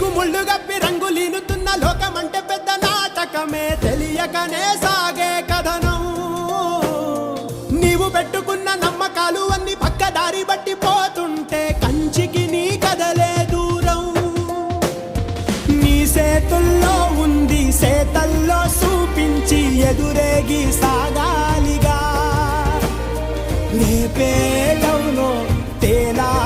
నీకు ముళ్ళు గప్పి రంగులీనుతున్న లోకమంటే పెద్ద నాటకమే. తెలియకనే సాగే కథనం. నీవు పెట్టుకున్న నమ్మకాలు అన్ని పక్కదారి బట్టి పోతుంటే కంచికి నీ కదలే దూరం. నీ సేతుల్లో ఉంది సేతల్లో చూపించి ఎదురేగి సాగాలిగా. రేపేటవులో తేలా